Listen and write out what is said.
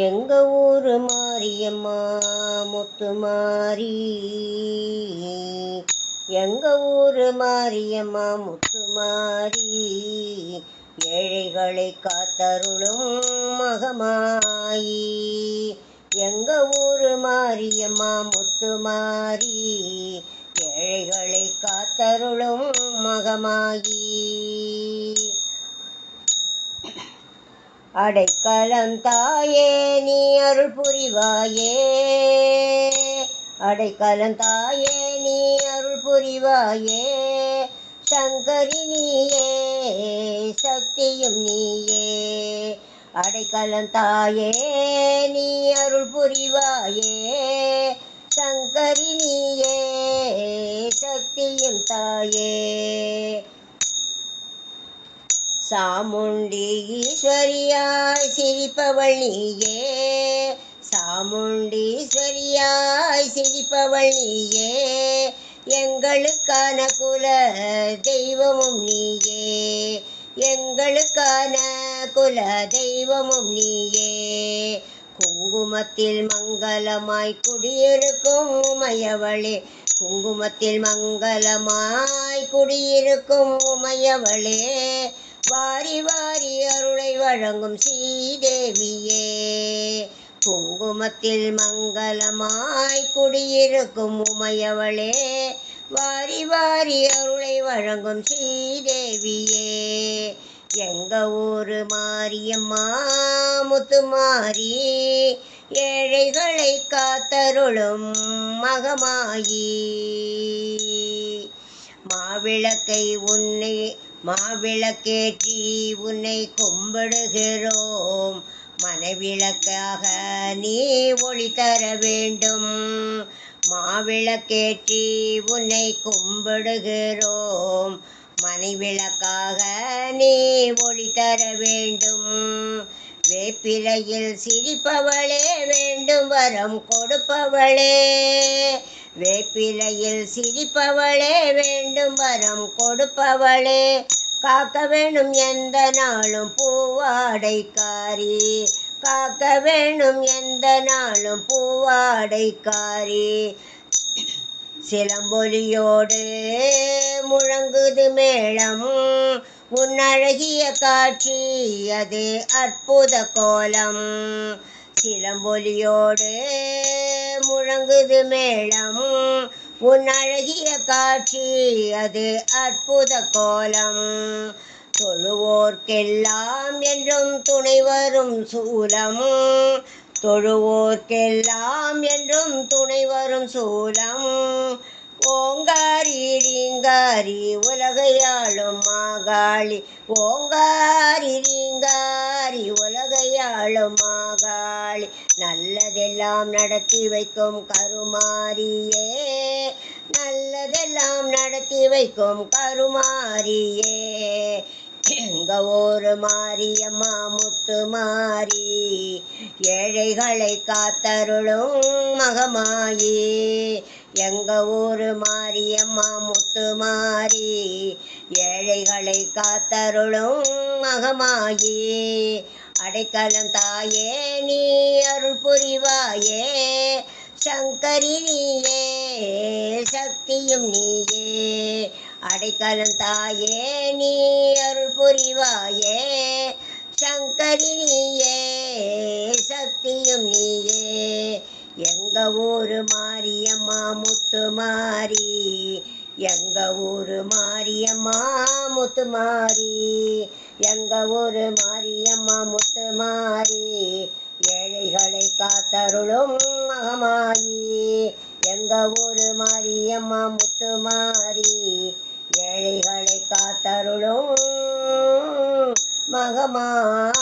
எங்க ஊரு மாரியம்மா முத்து மாறி எங்க ஊரு மாரியம்மா முத்து மாறி ஏழைகளை காத்தருளும் மகமாயி. எங்க ஊரு மாரியம்மா முத்து மாறி பிள்ளைகளை காத்தருளும் மகமாகி. அடைக்கலம் தாயே நீ அருள் புரிவாயே. அடைக்கலம் தாயே நீ அருள் புரிவாயே. சங்கரி நீயே சக்தியும் நீயே. அடைக்கலம் தாயே நீ அருள் புரிவாயே. சங்கரி நீயே சக்தியும் தாயே. சாமுண்டி ஈஸ்வரியாய் சிரிப்பவள் நீயே. சாமுண்டீஸ்வரியாய் சிரிப்பவள் நீயே. எங்களுக்கான குல தெய்வமும் நீயே. எங்களுக்கான குல தெய்வமும் நீயே. குங்குமத்தில் மங்களமாய் குடியிருக்கும் உமையவளே. குங்குமத்தில் மங்களமாய் குடியிருக்கும் உமையவளே. வாரி வாரி அருளை வழங்கும் ஸ்ரீதேவியே. குங்குமத்தில் மங்களமாய் குடியிருக்கும் உமையவளே. வாரி வாரி அருளை வழங்கும் ஸ்ரீதேவியே. எங்க ஊரு மாரியம்மா? முத்துமாரி ஏழைகளை காத்தருளும் மகமாயி. மாவிளக்கை உன்னை மாவிளக்கேற்றி உன்னை கும்பிடுகிறோம். மனவிளக்காக நீ ஒளி தர வேண்டும். மாவிளக்கேற்றி உன்னை கும்பிடுகிறோம். மனைவிளக்காக நீ ஒளி தர வேண்டும். வேப்பிலையில் சிரிப்பவளே வேண்டும் வரம் கொடுப்பவளே. வேப்பிலையில் சிரிப்பவளே வேண்டும் வரம் கொடுப்பவளே. காக்க வேணும் எந்த நாளும் பூவாடைக்காரி. காக்க வேணும் எந்த நாளும் பூவாடைக்காரி. சிலம்பொலியோடு முழங்குது மேளம். உன் அழகிய காட்சி அது அற்புத கோலம். சிலம்பொலியோடு முழங்குது மேளம். உன் அழகிய காட்சி அது அற்புத கோலம். தொழுவோர்க்கெல்லாம் என்றும் துணை வரும் சூலம். தொழுவோர்க்கெல்லாம் என்றும் துணை வரும் சூலம். ஓங்காரி ரீங்காரி உலகையாளும் மாகாளி. ஓங்காரி ரீங்காரி உலகையாளும் மாகாளி. நல்லதெல்லாம் நடத்தி வைக்கும் கருமாரியே. நல்லதெல்லாம் நடத்தி வைக்கும் கருமாரியே. எங்க ஊரு மாரியம்மா முத்து மாறி ஏழைகளை காத்தருளும் மகமாயி. எங்க ஊரு மாரியம்மா முத்து மாறி ஏழைகளை காத்தருளும் மகமாயி. அடைக்கலம் தாயே நீ அருள் புரிவாயே. சங்கரி நீயே சக்தியும் நீயே. அடைக்கலம் தாயே நீ அருள் புரிவாயே. சங்கரி நீயே சக்தியும் நீயே. எங்க ஊரு மாரியம்மா முத்து மாறி. எங்க ஊரு மாரியம்மா முத்து மாறி. எங்க ஊரு மாரியம்மா முத்து மாறி. ஏழைகளை காத்தருளும் மகமாயி. எங்க ஊரு மாரியம்மா முத்து மாறி. ஏழைகளை காத்தருளும் மகமாயி.